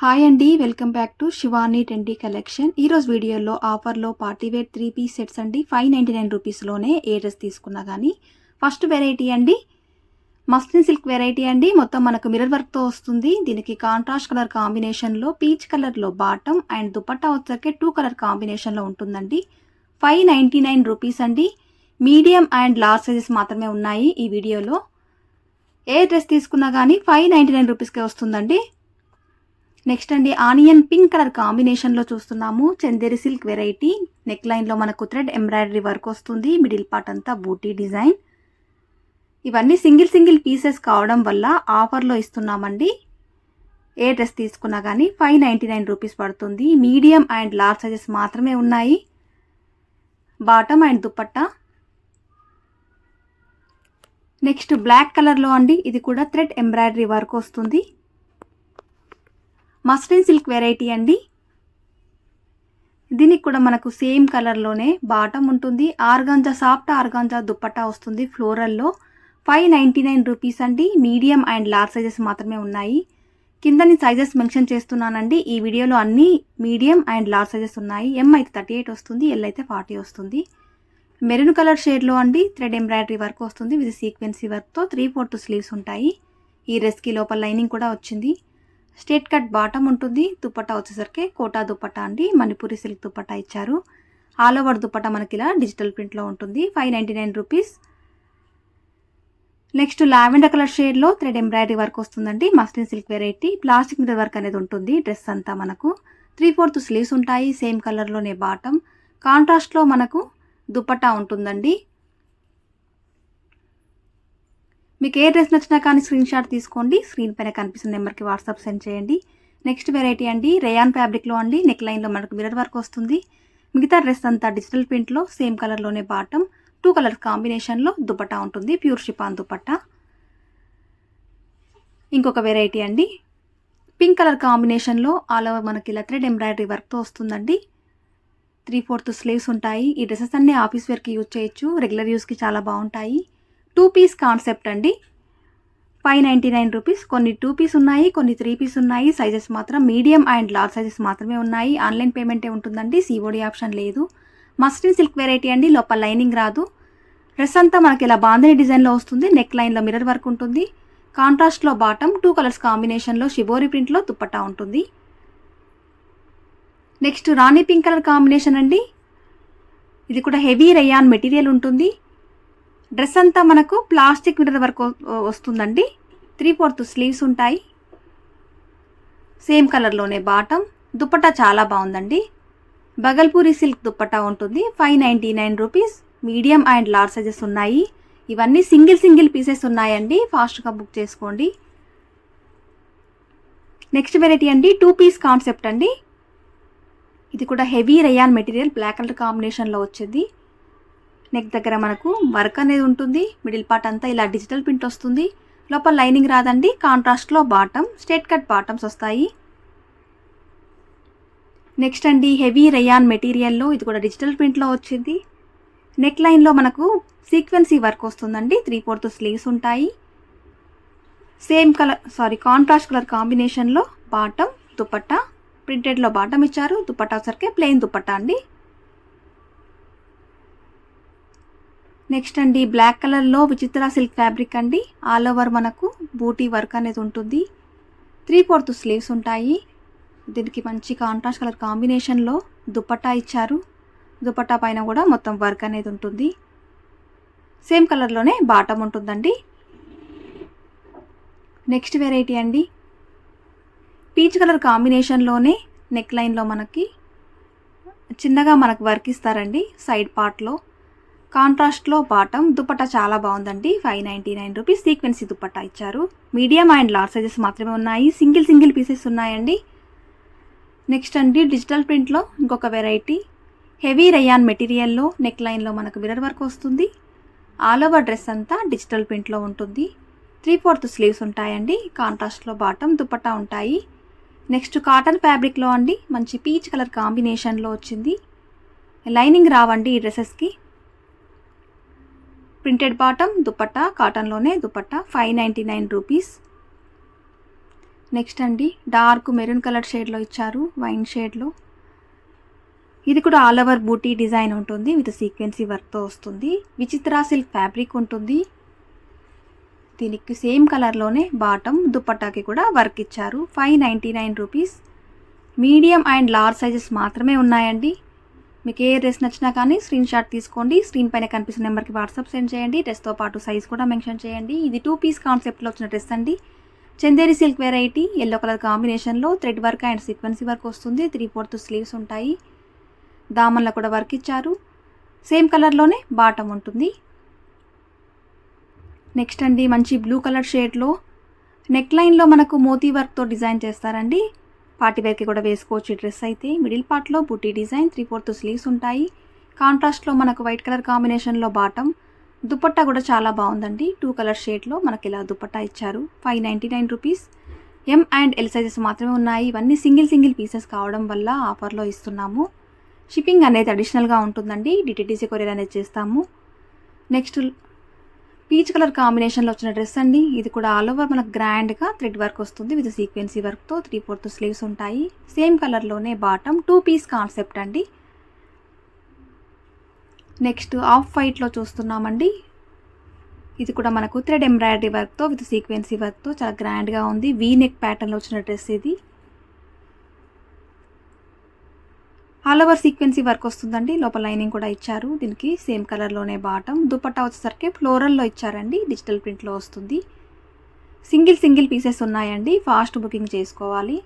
Hi అండి welcome back to Shivani trendy collection ఈరోజు వీడియోలో ఆఫర్లో party wear three piece sets అండి. ఫైవ్ నైంటీ నైన్ రూపీస్లోనే ఏ డ్రెస్ తీసుకున్నా కానీ ఫస్ట్ వెరైటీ అండి. మస్లిన్ సిల్క్ వెరైటీ అండి. మొత్తం మనకు మిరర్ వర్క్తో వస్తుంది. దీనికి కాంట్రాస్ట్ కలర్ కాంబినేషన్లో పీచ్ కలర్లో బాటమ్ అండ్ దుపట్టా వచ్చరికి టూ కలర్ కాంబినేషన్లో ఉంటుందండి. ఫైవ్ నైంటీ నైన్ రూపీస్ అండి. మీడియం అండ్ లార్జ్ సైజెస్ మాత్రమే ఉన్నాయి ఈ వీడియోలో. ఏ డ్రెస్ తీసుకున్నా కానీ ఫైవ్ నైంటీ నైన్ రూపీస్కే వస్తుందండి. నెక్స్ట్ అండి ఆనియన్ పింక్ కలర్ కాంబినేషన్లో చూస్తున్నాము. Chanderi silk variety. నెక్ లైన్లో మనకు థ్రెడ్ ఎంబ్రాయిడరీ వర్క్ వస్తుంది. మిడిల్ పార్ట్ అంతా బూటీ డిజైన్. ఇవన్నీ సింగిల్ సింగిల్ పీసెస్ కావడం వల్ల ఆఫర్లో ఇస్తున్నామండి. ఏ డ్రెస్ తీసుకున్నా కానీ ఫైవ్ నైంటీ నైన్ రూపీస్ పడుతుంది. మీడియం అండ్ లార్జ్ సైజెస్ మాత్రమే ఉన్నాయి. Bottom and dupatta. Next black కలర్లో అండి ఇది కూడా థ్రెడ్ ఎంబ్రాయిడరీ వర్క్ వస్తుంది. మస్లిన్ సిల్క్ వెరైటీ అండి. దీనికి కూడా మనకు సేమ్ కలర్లోనే బాటమ్ ఉంటుంది. ఆర్గాంజా సాఫ్ట్ ఆర్గాంజా దుప్పటా వస్తుంది ఫ్లోరల్లో ఫైవ్ నైంటీ నైన్ రూపీస్ అండి. మీడియం అండ్ లార్జ్ సైజెస్ మాత్రమే ఉన్నాయి. కిందని సైజెస్ మెన్షన్ చేస్తున్నానండి. ఈ వీడియోలో అన్ని మీడియం అండ్ లార్జ్ సైజెస్ ఉన్నాయి. ఎం అయితే థర్టీ ఎయిట్ వస్తుంది. ఎల్ అయితే ఫార్టీ వస్తుంది. మెరూన్ కలర్ షేడ్లో అండి. థ్రెడ్ ఎంబ్రాయిడరీ వర్క్ వస్తుంది. విత్ సీక్వెన్సీ వర్క్తో త్రీ ఫోర్త్ స్లీవ్స్ ఉంటాయి. ఈ డ్రెస్కి లోపల లైనింగ్ కూడా వచ్చింది. స్ట్రేట్ కట్ బాటమ్ ఉంటుంది. దుపట్టా వచ్చేసరికి కోటా దుపట్టా అండి. మణిపూరి సిల్క్ దుపట్టా ఇచ్చారు. ఆల్ ఓవర్ దుపట్టా మనకి ఇలా డిజిటల్ ప్రింట్లో ఉంటుంది. Five ninety nine rupees. Next lavender colour షేడ్లో థ్రెడ్ ఎంబ్రాయిడరీ వర్క్ వస్తుందండి. Muslin silk variety. ప్లాస్టిక్ మీద వర్క్ అనేది ఉంటుంది. డ్రెస్ అంతా మనకు. త్రీ ఫోర్త్ స్లీవ్స్ ఉంటాయి. సేమ్ కలర్లోనే బాటమ్. కాంట్రాస్ట్లో మనకు దుపట్టా ఉంటుందండి. మీకు ఏ డ్రెస్ నచ్చినా కానీ స్క్రీన్ షాట్ తీసుకోండి. స్క్రీన్ పైన కనిపిస్తున్న నెంబర్కి వాట్సాప్ సెండ్ చేయండి. నెక్స్ట్ వెరైటీ అండి రేయాన్ ఫ్యాబ్రిక్లో అండి. నెక్ లైన్లో మనకు మిరర్ వర్క్ వస్తుంది. మిగతా డ్రెస్ అంతా డిజిటల్ ప్రింట్లో సేమ్ కలర్లోనే బాటమ్ టూ కలర్ కాంబినేషన్లో దుపట్టా ఉంటుంది. Pure chiffon dupatta. ఇంకొక వెరైటీ అండి. పింక్ కలర్ కాంబినేషన్లో ఆల్ ఓవర్ మనకి ఇలా థ్రెడ్ ఎంబ్రాయిడరీ వర్క్తో వస్తుందండి. త్రీ ఫోర్త్ స్లీవ్స్ ఉంటాయి. ఈ డ్రెస్సెస్ అన్నీ ఆఫీస్ వేర్కి యూజ్ చేయొచ్చు. రెగ్యులర్ యూస్కి చాలా బాగుంటాయి. టూ పీస్ కాన్సెప్ట్ అండి. Five ninety nine rupees. కొన్ని టూ పీస్ ఉన్నాయి కొన్ని త్రీ పీస్ ఉన్నాయి. సైజెస్ మాత్రం మీడియం అండ్ లార్జ్ సైజెస్ మాత్రమే ఉన్నాయి. ఆన్లైన్ పేమెంటే ఉంటుందండి సీఓడి ఆప్షన్ లేదు. మస్టిన్ సిల్క్ వెరైటీ అండి లోపల లైనింగ్ రాదు. డ్రెస్ అంతా మనకి ఇలా బాందని డిజైన్లో వస్తుంది నెక్ లైన్లో మిరర్ వర్క్ ఉంటుంది. కాంట్రాస్ట్లో బాటమ్ టూ కలర్స్ కాంబినేషన్లో షిబోరి ప్రింట్లో దుప్పట్టా ఉంటుంది. Next rani pink colour combination అండి. ఇది కూడా హెవీ రయాన్ మెటీరియల్ ఉంటుంది. డ్రెస్ అంతా మనకు ప్లాస్టిక్ మిర్రర్ వరకు వస్తుందండి. త్రీ ఫోర్త్ స్లీవ్స్ ఉంటాయి. సేమ్ కలర్లోనే బాటమ్ దుప్పటా చాలా బాగుందండి. బగల్పూరి సిల్క్ దుప్పటా ఉంటుంది. Five ninety nine rupees medium and large sizes ఉన్నాయి. ఇవన్నీ సింగిల్ సింగిల్ పీసెస్ ఉన్నాయండి. ఫాస్ట్గా బుక్ చేసుకోండి. నెక్స్ట్ వెరైటీ అండి. టూ పీస్ కాన్సెప్ట్ అండి. ఇది కూడా heavy rayon material black colour కాంబినేషన్లో వచ్చింది. నెక్ దగ్గర మనకు వర్క్ అనేది ఉంటుంది. మిడిల్ పార్ట్ అంతా ఇలా డిజిటల్ ప్రింట్ వస్తుంది. లోపల లైనింగ్ రాదండి. కాంట్రాస్ట్లో బాటమ్ స్ట్రేట్ కట్ బాటమ్స్ వస్తాయి. నెక్స్ట్ అండి హెవీ రయాన్ మెటీరియల్లో ఇది కూడా డిజిటల్ ప్రింట్లో వచ్చింది. నెక్ లైన్లో మనకు సీక్వెన్సీ వర్క్ వస్తుందండి. త్రీ ఫోర్త్ స్లీవ్స్ ఉంటాయి. Same colour sorry contrast colour కాంబినేషన్లో బాటమ్ దుపట్టా ప్రింటెడ్లో బాటమ్ ఇచ్చారు. దుపట్టా వచ్చరికే ప్లెయిన్ దుపట్టా అండి. నెక్స్ట్ అండి బ్లాక్ కలర్లో విచిత్ర సిల్క్ ఫ్యాబ్రిక్ అండి. ఆల్ ఓవర్ మనకు బూటీ వర్క్ అనేది ఉంటుంది. త్రీ ఫోర్త్ స్లీవ్స్ ఉంటాయి. దీనికి మంచి కాంట్రాస్ట్ కలర్ కాంబినేషన్లో దుపట్టా ఇచ్చారు. దుపట్టా పైన కూడా మొత్తం వర్క్ అనేది ఉంటుంది. సేమ్ కలర్లోనే బాటం ఉంటుందండి. నెక్స్ట్ వెరైటీ అండి. పీచ్ కలర్ కాంబినేషన్లోనే నెక్ లైన్లో మనకి చిన్నగా మనకు వర్క్ ఇస్తారండి సైడ్ పార్ట్లో కాంట్రాస్ట్లో బాటం దుపట్టా చాలా బాగుందండి. Five ninety nine rupees sequence dupatta ఇచ్చారు. మీడియం అండ్ లార్జ్ సైజెస్ మాత్రమే ఉన్నాయి. సింగిల్ సింగిల్ పీసెస్ ఉన్నాయండి. నెక్స్ట్ అండి డిజిటల్ ప్రింట్లో ఇంకొక వెరైటీ. హెవీ రయాన్ మెటీరియల్లో నెక్ లైన్లో మనకు మిరర్ వర్క్ వస్తుంది. ఆల్ ఓవర్ డ్రెస్ అంతా డిజిటల్ ప్రింట్లో ఉంటుంది. త్రీ ఫోర్త్ స్లీవ్స్ ఉంటాయండి. కాంట్రాస్ట్లో బాటం దుపట్టా ఉంటాయి. నెక్స్ట్ కాటన్ ఫ్యాబ్రిక్లో అండి మంచి పీచ్ కలర్ కాంబినేషన్లో వచ్చింది. లైనింగ్ రావండి ఈ డ్రెస్సెస్కి. Printed bottom dupatta కాటన్లోనే dupatta five ninety nine rupees next అండి డార్క్ మెరూన్ కలర్ షేడ్లో ఇచ్చారు వైన్ షేడ్లో ఇది కూడా ఆల్ ఓవర్ బూటీ డిజైన్ ఉంటుంది విత్ సీక్వెన్సీ వర్క్తో వస్తుంది. విచిత్ర సిల్క్ ఫ్యాబ్రిక్ ఉంటుంది. దీనికి సేమ్ కలర్లోనే బాటమ్ దుప్పట్టాకి కూడా వర్క్ ఇచ్చారు five ninety nine rupees medium and large sizes మాత్రమే ఉన్నాయండి. మీకు ఏ డ్రెస్ నచ్చినా కానీ స్క్రీన్ షాట్ తీసుకోండి. స్క్రీన్ పైన కనిపిస్తున్న నెంబర్కి వాట్సాప్ సెండ్ చేయండి. డ్రెస్తో పాటు సైజ్ కూడా మెన్షన్ చేయండి. ఇది టూ పీస్ కాన్సెప్ట్లో వచ్చిన డ్రెస్ అండి. Chanderi silk variety yellow colour కాంబినేషన్లో thread work and sequence work వస్తుంది. త్రీ ఫోర్త్ స్లీవ్స్ ఉంటాయి. దామన్లో కూడా వర్క్ ఇచ్చారు. సేమ్ కలర్లోనే బాటం ఉంటుంది. నెక్స్ట్ అండి మంచి బ్లూ కలర్ షేడ్లో నెక్ లైన్లో మనకు మోతీ వర్క్తో డిజైన్ చేస్తారండి. పార్టీ వేర్కి కూడా వేసుకోవచ్చు ఈ డ్రెస్ అయితే. మిడిల్ పార్ట్లో బుట్టి డిజైన్ త్రీ ఫోర్త్ స్లీవ్స్ ఉంటాయి. కాంట్రాస్ట్లో మనకు వైట్ కలర్ కాంబినేషన్లో బాటమ్. దుపట్టా కూడా చాలా బాగుందండి. టూ కలర్ షేడ్లో మనకి ఇలా దుపట్టా ఇచ్చారు. Five ninety nine rupees M and L sizes మాత్రమే ఉన్నాయి. ఇవన్నీ సింగిల్ సింగిల్ పీసెస్ కావడం వల్ల ఆఫర్లో ఇస్తున్నాము. షిప్పింగ్ అనేది అడిషనల్గా ఉంటుందండి. డిటిటీసీ కొరియర్ అనేది చేస్తాము. నెక్స్ట్ పీచ్ కలర్ కాంబినేషన్లో వచ్చిన డ్రెస్ అండి. ఇది కూడా ఆల్ ఓవర్ మనకు గ్రాండ్గా థ్రెడ్ వర్క్ వస్తుంది. విత్ సీక్వెన్సీ వర్క్తో త్రీ ఫోర్త్ స్లీవ్స్ ఉంటాయి. సేమ్ కలర్లోనే బాటమ్ టూ పీస్ కాన్సెప్ట్ అండి. నెక్స్ట్ ఆఫ్ వైట్లో చూస్తున్నామండి. ఇది కూడా మనకు థ్రెడ్ ఎంబ్రాయిడరీ వర్క్తో విత్ సీక్వెన్సీ వర్క్తో చాలా గ్రాండ్గా ఉంది. వీ నెక్ ప్యాటర్న్లో వచ్చిన డ్రెస్ ఇది. ఆల్ ఓవర్ సీక్వెన్సీ వర్క్ వస్తుందండి. లోపల లైనింగ్ కూడా ఇచ్చారు. దీనికి సేమ్ కలర్లోనే బాటం దుపట్టా వచ్చేసరికి ఫ్లోరల్లో ఇచ్చారండి. డిజిటల్ ప్రింట్లో వస్తుంది. సింగిల్ సింగిల్ పీసెస్ ఉన్నాయండి. ఫాస్ట్ బుకింగ్ చేసుకోవాలి.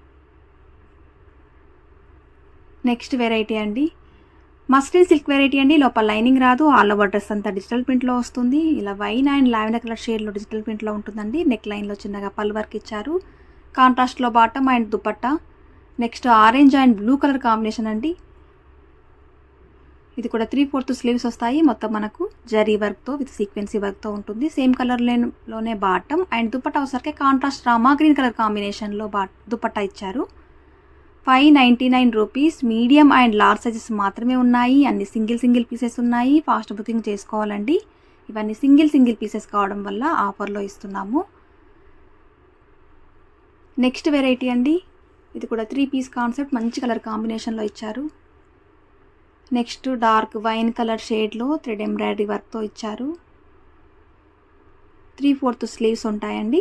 నెక్స్ట్ వెరైటీ అండి. మస్లిన్ సిల్క్ వెరైటీ అండి. లోపల లైనింగ్ రాదు. ఆల్ ఓవర్ డ్రెస్ అంతా డిజిటల్ ప్రింట్లో వస్తుంది. ఇలా వైన్ అండ్ లావెండర్ కలర్ షేడ్లో డిజిటల్ ప్రింట్లో ఉంటుందండి. నెక్ లైన్లో చిన్నగా పల్ వర్క్ ఇచ్చారు. కాంట్రాస్ట్లో bottom and dupatta. Next orange and blue colour combination అండి. ఇది కూడా త్రీ ఫోర్త్ స్లీవ్స్ వస్తాయి. మొత్తం మనకు జరీ వర్క్తో విత్ సీక్వెన్సీ వర్క్తో ఉంటుంది. సేమ్ కలర్లోనే బాటమ్ అండ్ దుపట్టా వచ్చేసరికి కాంట్రాస్ట్ రామా గ్రీన్ కలర్ కాంబినేషన్లో బా దుపట్టా ఇచ్చారు. Five ninety nine rupees medium and large sizes మాత్రమే ఉన్నాయి. అన్ని సింగిల్ సింగిల్ పీసెస్ ఉన్నాయి. ఫాస్ట్ బుకింగ్ చేసుకోవాలండి. ఇవన్నీ సింగిల్ సింగిల్ పీసెస్ కావడం వల్ల ఆఫర్లో ఇస్తున్నాము. నెక్స్ట్ వెరైటీ అండి. ఇది కూడా త్రీ పీస్ కాన్సెప్ట్ మంచి కలర్ కాంబినేషన్లో ఇచ్చారు. నెక్స్ట్ డార్క్ వైన్ కలర్ షేడ్లో థ్రెడ్ ఎంబ్రాయిడరీ వర్క్తో ఇచ్చారు. త్రీ ఫోర్త్ స్లీవ్స్ ఉంటాయండి.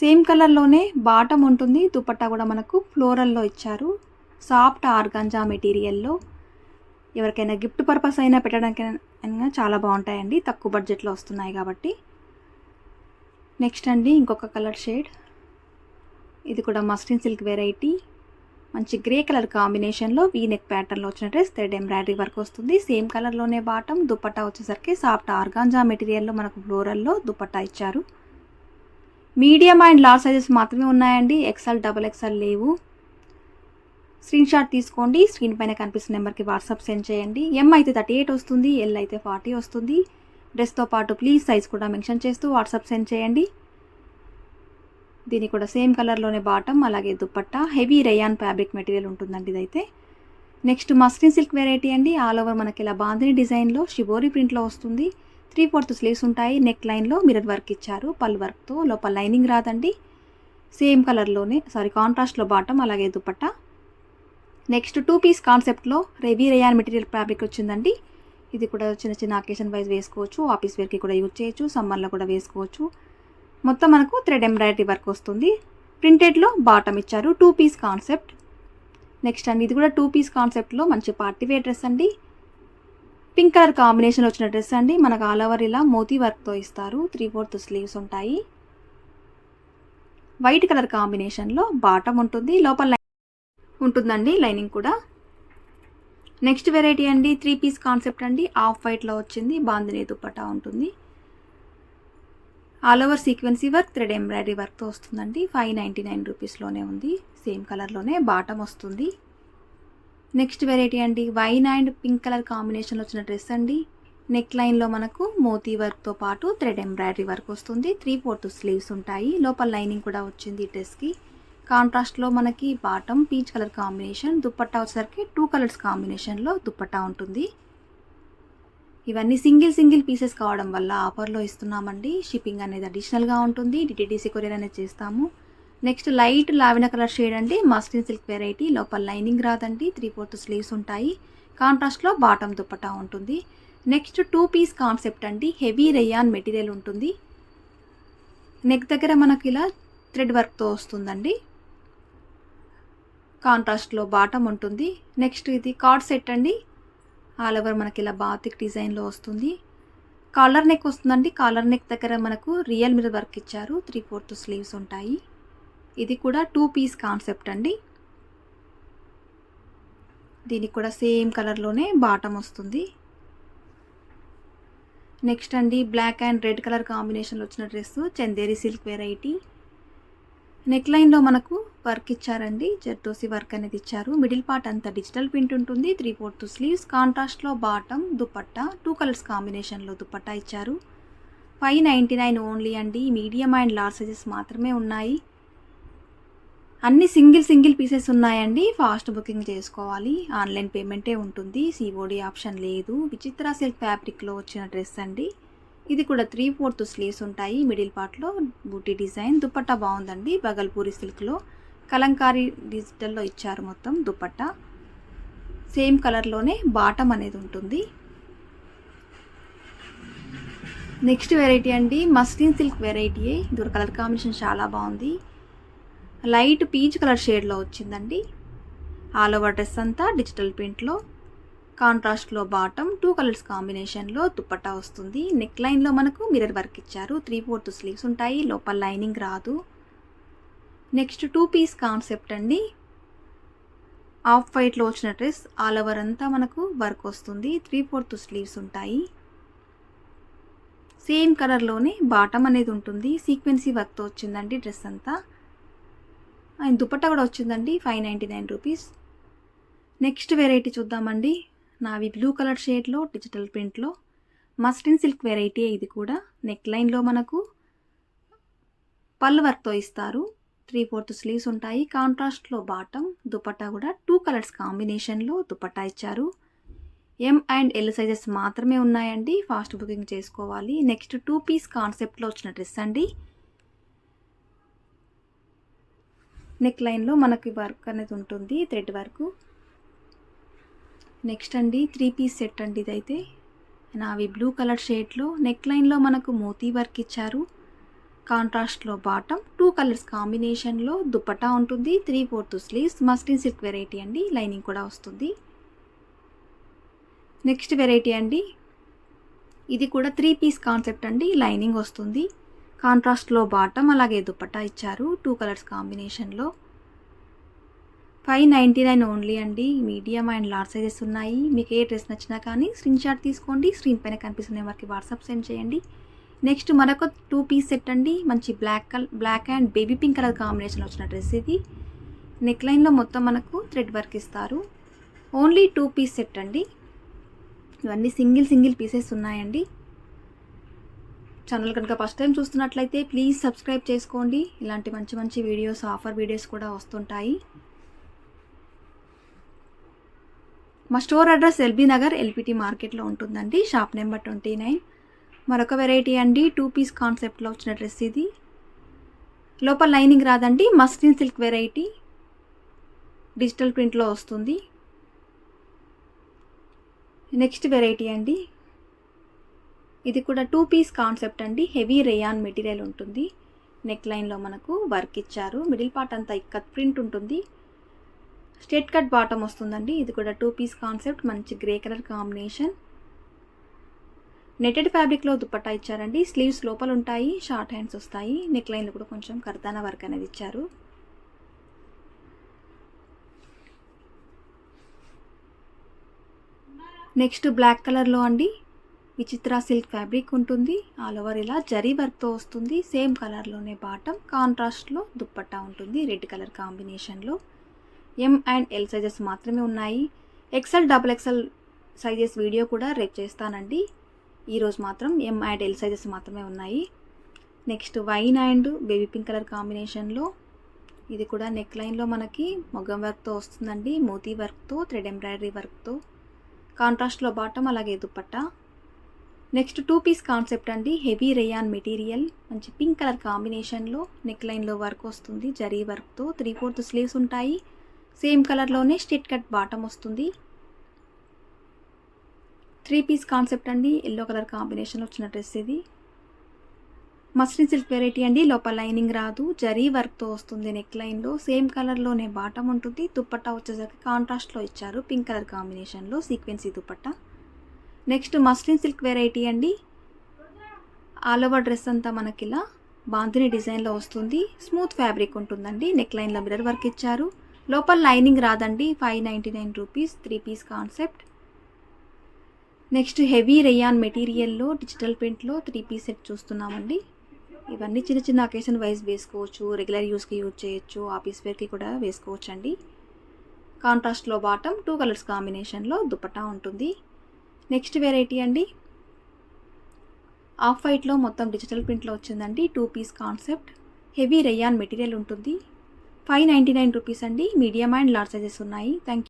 సేమ్ కలర్లోనే బాటమ్ ఉంటుంది. దుపట్టా కూడా మనకు ఫ్లోరల్లో ఇచ్చారు. సాఫ్ట్ ఆర్గంజా మెటీరియల్లో. ఎవరికైనా గిఫ్ట్ పర్పస్ అయినా పెట్టడానికి చాలా బాగుంటాయండి. తక్కువ బడ్జెట్లో వస్తున్నాయి కాబట్టి. నెక్స్ట్ అండి ఇంకొక కలర్ షేడ్. ఇది కూడా మస్టిన్ సిల్క్ వెరైటీ. మంచి గ్రే కలర్ కాంబినేషన్లో వీ నెక్ ప్యాటర్న్లో వచ్చిన డ్రెస్ థ్రెడ్ ఎంబ్రాయిడరీ వర్క్ వస్తుంది. సేమ్ కలర్లోనే బాటం దుపట్టా వచ్చేసరికి సాఫ్ట్ ఆర్గాంజా మెటీరియల్లో మనకు ఫ్లోరల్లో దుపట్టా ఇచ్చారు. మీడియం అండ్ లార్జ్ సైజెస్ మాత్రమే ఉన్నాయండి. ఎక్సెల్ డబల్ ఎక్సెల్ లేవు. స్క్రీన్ షాట్ తీసుకోండి. స్క్రీన్ పైన కనిపిస్తున్న నెంబర్కి వాట్సాప్ సెండ్ చేయండి. ఎం అయితే థర్టీ ఎయిట్ వస్తుంది. ఎల్ అయితే ఫార్టీ వస్తుంది. డ్రెస్తో పాటు ప్లీజ్ సైజ్ కూడా మెన్షన్ చేస్తూ వాట్సాప్ సెండ్ చేయండి. దీనికి కూడా సేమ్ కలర్లోనే బాటమ్ అలాగే dupatta. Heavy rayon fabric material ఉంటుందండి ఇదైతే. నెక్స్ట్ మస్లిన్ సిల్క్ వెరైటీ అండి. ఆల్ ఓవర్ మనకి ఇలా బాంధిని డిజైన్లో షిబోరి ప్రింట్లో వస్తుంది. త్రీ ఫోర్త్ స్లీవ్స్ ఉంటాయి. నెక్ లైన్లో మిరర్ వర్క్ ఇచ్చారు. పల్ వర్క్తో లోపల లైనింగ్ రాదండి. సేమ్ కలర్లోనే సారీ కాంట్రాస్ట్లో బాటమ్ అలాగే దుపట్టా నెక్స్ట్ టూ పీస్ కాన్సెప్ట్లో రెవీ రేయాన్ మెటీరియల్ ఫ్యాబ్రిక్ వచ్చిందండి. ఇది కూడా చిన్న చిన్న అకేషన్ వైజ్ వేసుకోవచ్చు. ఆఫీస్ వేర్కి కూడా యూజ్ చేయొచ్చు. సమ్మర్లో కూడా వేసుకోవచ్చు. మొత్తం మనకు థ్రెడ్ ఎంబ్రాయిడరీ వర్క్ వస్తుంది. ప్రింటెడ్లో బాటమ్ ఇచ్చారు. టూ పీస్ కాన్సెప్ట్ నెక్స్ట్ అండి ఇది కూడా టూ పీస్ కాన్సెప్ట్లో మంచి పార్టీ వేర్ డ్రెస్ అండి. పింక్ కలర్ కాంబినేషన్ వచ్చిన డ్రెస్ అండి. మనకు ఆల్ ఓవర్ ఇలా మోతీ వర్క్తో ఇస్తారు. త్రీ ఫోర్త్ స్లీవ్స్ ఉంటాయి. వైట్ కలర్ కాంబినేషన్లో బాటమ్ ఉంటుంది. లోపల ఉంటుందండి లైనింగ్ కూడా. నెక్స్ట్ వెరైటీ అండి త్రీ పీస్ కాన్సెప్ట్ అండి. ఆఫ్ వైట్లో వచ్చింది. బాందిని దుప్పటా ఉంటుంది. All over sequence work thread embroidery వర్క్తో వస్తుందండి. ఫైవ్ నైంటీ నైన్ రూపీస్లోనే ఉంది. సేమ్ కలర్లోనే బాటమ్ వస్తుంది. నెక్స్ట్ వెరైటీ అండి. వైన్ అండ్ పింక్ కలర్ కాంబినేషన్లో వచ్చిన డ్రెస్ అండి. నెక్ లైన్లో మనకు మోతీ వర్క్తో పాటు థ్రెడ్ ఎంబ్రాయిడరీ వర్క్ వస్తుంది. త్రీ ఫోర్త్ స్లీవ్స్ ఉంటాయి. లోపల లైనింగ్ కూడా వచ్చింది ఈ డ్రెస్కి కాంట్రాస్ట్లో మనకి bottom peach colour combination dupatta వచ్చేసరికి టూ కలర్స్ కాంబినేషన్లో దుప్పట్టా ఉంటుంది. ఇవన్నీ సింగిల్ సింగిల్ పీసెస్ కావడం వల్ల ఆఫర్లో ఇస్తున్నామండి. షిప్పింగ్ అనేది అడిషనల్గా ఉంటుంది. డిటీడీసీ కొరియర్ అనేది చేస్తాము. నెక్స్ట్ లైట్ లావిన కలర్ షేడ్ అండి. Muslin silk variety. లోపల లైనింగ్ రాదండి. త్రీ ఫోర్త్ స్లీవ్స్ ఉంటాయి. కాంట్రాస్ట్లో బాటమ్ దుప్పటా ఉంటుంది. నెక్స్ట్ టూ పీస్ కాన్సెప్ట్ అండి. హెవీ రేయాన్ మెటీరియల్ ఉంటుంది. నెక్ దగ్గర మనకి ఇలా థ్రెడ్ వర్క్తో వస్తుందండి. కాంట్రాస్ట్లో బాటమ్ ఉంటుంది. నెక్స్ట్ ఇది కార్డ్ సెట్ అండి. ఆల్ ఓవర్ మనకి ఇలా బాతిక్ డిజైన్లో వస్తుంది. కాలర్ నెక్ వస్తుందండి. కాలర్ నెక్ దగ్గర మనకు రియల్ మిరర్ వర్క్ ఇచ్చారు. త్రీ ఫోర్త్ స్లీవ్స్ ఉంటాయి. ఇది కూడా టూ పీస్ కాన్సెప్ట్ అండి. దీనికి కూడా సేమ్ కలర్లోనే బాటం వస్తుంది. నెక్స్ట్ అండి బ్లాక్ అండ్ రెడ్ కలర్ కాంబినేషన్లో వచ్చిన dress Chanderi silk variety neck లైన్లో మనకు వర్క్ ఇచ్చారండి. జర్దోసి వర్క్ అనేది ఇచ్చారు. మిడిల్ పార్ట్ అంతా డిజిటల్ ప్రింట్ ఉంటుంది. త్రీ ఫోర్త్ స్లీవ్స్ కాంట్రాస్ట్లో బాటమ్ దుపట్టా టూ కలర్స్ కాంబినేషన్లో దుపట్టా ఇచ్చారు. ఫైవ్ నైంటీ నైన్ ఓన్లీ అండి. మీడియం అండ్ లార్జ్ సైజెస్ మాత్రమే ఉన్నాయి. అన్ని సింగిల్ సింగిల్ పీసెస్ ఉన్నాయండి. ఫాస్ట్ బుకింగ్ చేసుకోవాలి. ఆన్లైన్ పేమెంటే ఉంటుంది. సిఓడి ఆప్షన్ లేదు. విచిత్ర సిల్క్ ఫ్యాబ్రిక్లో వచ్చిన డ్రెస్ అండి. ఇది కూడా త్రీ ఫోర్త్ స్లీవ్స్ ఉంటాయి. మిడిల్ పార్ట్లో బూటీ డిజైన్. దుపట్టా బాగుందండి. బగల్పూరి సిల్క్లో కలంకారీ డిజిటల్లో ఇచ్చారు మొత్తం దుపట్టా. సేమ్ కలర్లోనే బాటమ్ అనేది ఉంటుంది. నెక్స్ట్ వెరైటీ అండి. మస్లిన్ సిల్క్ వెరైటీ ఇది కలర్ కాంబినేషన్ చాలా బాగుంది. లైట్ పీచ్ కలర్ షేడ్లో వచ్చిందండి. ఆల్ ఓవర్ డ్రెస్ అంతా డిజిటల్ ప్రింట్లో కాంట్రాస్ట్లో బాటమ్ టూ కలర్స్ కాంబినేషన్లో దుప్పట్టా వస్తుంది. నెక్ లైన్లో మనకు మిరర్ వర్క్ ఇచ్చారు. త్రీ ఫోర్త్ స్లీవ్స్ ఉంటాయి. లోపల లైనింగ్ రాదు. నెక్స్ట్ టూ పీస్ కాన్సెప్ట్ అండి. ఆఫ్ వైట్లో వచ్చిన డ్రెస్ ఆల్ ఓవర్ అంతా మనకు వర్క్ వస్తుంది. త్రీ ఫోర్త్ స్లీవ్స్ ఉంటాయి. సేమ్ కలర్లోనే బాటమ్ అనేది ఉంటుంది. సీక్వెన్సీ వర్క్తో వచ్చిందండి డ్రెస్ అంతా. అండ్ దుపట్టా కూడా వచ్చిందండి. Five ninety nine rupees. Next variety చూద్దామండి. నావి బ్లూ కలర్ షేడ్లో డిజిటల్ ప్రింట్లో మస్టిన్ సిల్క్ వెరైటీ ఇది కూడా. నెక్ లైన్లో మనకు పళ్ళు వర్క్తో ఇస్తారు. త్రీ ఫోర్త్ స్లీవ్స్ ఉంటాయి. కాంట్రాస్ట్లో బాటమ్ దుపట్టా కూడా టూ కలర్స్ కాంబినేషన్లో దుపట్టా ఇచ్చారు. ఎం అండ్ ఎల్ సైజెస్ మాత్రమే ఉన్నాయండి. ఫాస్ట్ బుకింగ్ చేసుకోవాలి. నెక్స్ట్ టూ పీస్ కాన్సెప్ట్లో వచ్చిన డ్రెస్ అండి. నెక్ లైన్లో మనకి వర్క్ అనేది ఉంటుంది థ్రెడ్ వర్క్. నెక్స్ట్ అండి త్రీ పీస్ సెట్ అండి ఇదైతే. నావి బ్లూ కలర్ షేడ్లో నెక్ లైన్లో మనకు మోతీ వర్క్ ఇచ్చారు. కాంట్రాస్ట్లో బాటమ్ టూ కలర్స్ కాంబినేషన్లో దుప్పటా ఉంటుంది. Three fourth sleeves muslin silk variety అండి లైనింగ్ కూడా వస్తుంది. నెక్స్ట్ వెరైటీ అండి ఇది కూడా త్రీ పీస్ కాన్సెప్ట్ అండి లైనింగ్ వస్తుంది. కాంట్రాస్ట్లో బాటమ్ అలాగే దుపట్టా ఇచ్చారు టూ కలర్స్ కాంబినేషన్లో ఫైవ్ నైంటీ నైన్ ఓన్లీ అండి. మీడియం అండ్ లార్జ్ సైజెస్ ఉన్నాయి. మీకు ఏ డ్రెస్ నచ్చినా కానీ స్క్రీన్ షాట్ తీసుకోండి. స్క్రీన్ పైన కనిపిస్తున్న వారికి వాట్సాప్ సెండ్ చేయండి. నెక్స్ట్ మరొక టూ పీస్ సెట్ అండి. మంచి black colour black and baby pink colour combination వచ్చిన డ్రెస్ ఇది. నెక్ లైన్లో మొత్తం మనకు థ్రెడ్ వర్క్ ఇస్తారు. ఓన్లీ టూ పీస్ సెట్ అండి. ఇవన్నీ సింగిల్ సింగిల్ పీసెస్ ఉన్నాయండి. ఛానల్ కనుక ఫస్ట్ టైం చూస్తున్నట్లయితే ప్లీజ్ సబ్స్క్రైబ్ చేసుకోండి. ఇలాంటి మంచి మంచి వీడియోస్ ఆఫర్ వీడియోస్ కూడా వస్తుంటాయి. మా store address LB Nagar LPT మార్కెట్లో ఉంటుందండి షాప్ నెంబర్ ట్వంటీ నైన్. మరొక వెరైటీ అండి టూ పీస్ కాన్సెప్ట్లో వచ్చిన డ్రెస్ ఇది. లోపల లైనింగ్ రాదండి మస్లిన్ సిల్క్ వెరైటీ. డిజిటల్ ప్రింట్లో వస్తుంది. నెక్స్ట్ వెరైటీ అండి. ఇది కూడా టూ పీస్ కాన్సెప్ట్ అండి హెవీ రేయాన్ మెటీరియల్ ఉంటుంది. నెక్ లైన్లో మనకు వర్క్ ఇచ్చారు మిడిల్ పార్ట్ అంతా ఇక్కత్ ప్రింట్ ఉంటుంది. స్ట్రేట్ కట్ బాటమ్ వస్తుందండి. ఇది కూడా టూ పీస్ కాన్సెప్ట్ మంచి గ్రే కలర్ కాంబినేషన్ నెటెడ్ ఫ్యాబ్రిక్లో దుప్పట్టా ఇచ్చారండి. స్లీవ్స్ లోపల ఉంటాయి షార్ట్ హ్యాండ్స్ వస్తాయి. నెక్ లైన్లు కూడా కొంచెం కర్దానా వర్క్ అనేది ఇచ్చారు. నెక్స్ట్ బ్లాక్ కలర్లో అండి విచిత్ర సిల్క్ ఫ్యాబ్రిక్ ఉంటుంది. ఆల్ ఓవర్ ఇలా జరీ వర్క్తో వస్తుంది. సేమ్ కలర్లోనే బాటమ్ కాంట్రాస్ట్లో దుప్పట్టా ఉంటుంది. రెడ్ కలర్ కాంబినేషన్లో ఎం అండ్ ఎల్ సైజెస్ మాత్రమే ఉన్నాయి. XL double XL sizes video కూడా రేపు చేస్తానండి. ఈరోజు మాత్రం ఎం అండ్ ఎల్ సైజెస్ మాత్రమే ఉన్నాయి. Next wine and baby pink colour కాంబినేషన్లో ఇది కూడా నెక్ లైన్లో మనకి మొగ్గం వర్క్తో వస్తుందండి. మోతీ వర్క్తో థ్రెడ్ ఎంబ్రాయిడరీ వర్క్తో కాంట్రాస్ట్లో బాటమ్ అలాగే dupatta. Next two piece concept అండి. హెవీ రేయాన్ మెటీరియల్ మంచి పింక్ కలర్ కాంబినేషన్లో నెక్ లైన్లో వర్క్ వస్తుంది. జరీ వర్క్తో త్రీ ఫోర్త్ స్లీవ్స్ ఉంటాయి. సేమ్ కలర్లోనే స్టిట్ కట్ బాటమ్ వస్తుంది. త్రీ పీస్ కాన్సెప్ట్ అండి ఎల్లో కలర్ కాంబినేషన్లో వచ్చిన డ్రెస్ ఇది. మస్లిన్ సిల్క్ వెరైటీ అండి లోపల లైనింగ్ రాదు జరీ వర్క్తో వస్తుంది నెక్ లైన్లో. సేమ్ కలర్లోనే బాటమ్ ఉంటుంది దుప్పట్టా వచ్చేసరికి కాంట్రాస్ట్లో ఇచ్చారు పింక్ కలర్ కాంబినేషన్లో సీక్వెన్సీ dupatta. Next muslin silk variety అండి ఆల్ ఓవర్ డ్రెస్ అంతా మనకి ఇలా బాంతిని డిజైన్లో వస్తుంది. స్మూత్ ఫ్యాబ్రిక్ ఉంటుందండి నెక్ లైన్లో మిర్రర్ వర్క్ ఇచ్చారు. లోపల లైనింగ్ రాదండి. Five ninety nine rupees three piece concept. Next heavy rayon మెటీరియల్లో digital ప్రింట్లో త్రీ పీస్ సెట్ చూస్తున్నామండి. ఇవన్నీ చిన్న చిన్న అకేషన్ వైజ్ వేసుకోవచ్చు రెగ్యులర్ యూస్కి యూజ్ చేయొచ్చు ఆఫీస్ వేర్కి కూడా వేసుకోవచ్చు అండి కాంట్రాస్ట్లో బాటమ్ టూ కలర్స్ కాంబినేషన్లో దుపట్టా ఉంటుంది. నెక్స్ట్ వెరైటీ అండి. ఆఫ్ వైట్లో మొత్తం డిజిటల్ ప్రింట్లో వచ్చిందండి two piece concept. Heavy rayon material ఉంటుంది. ఫైవ్ నైంటీ నైన్ రూపీస్ అండి. మీడియం అండ్ లార్జ్ సైజెస్ ఉన్నాయి. థ్యాంక్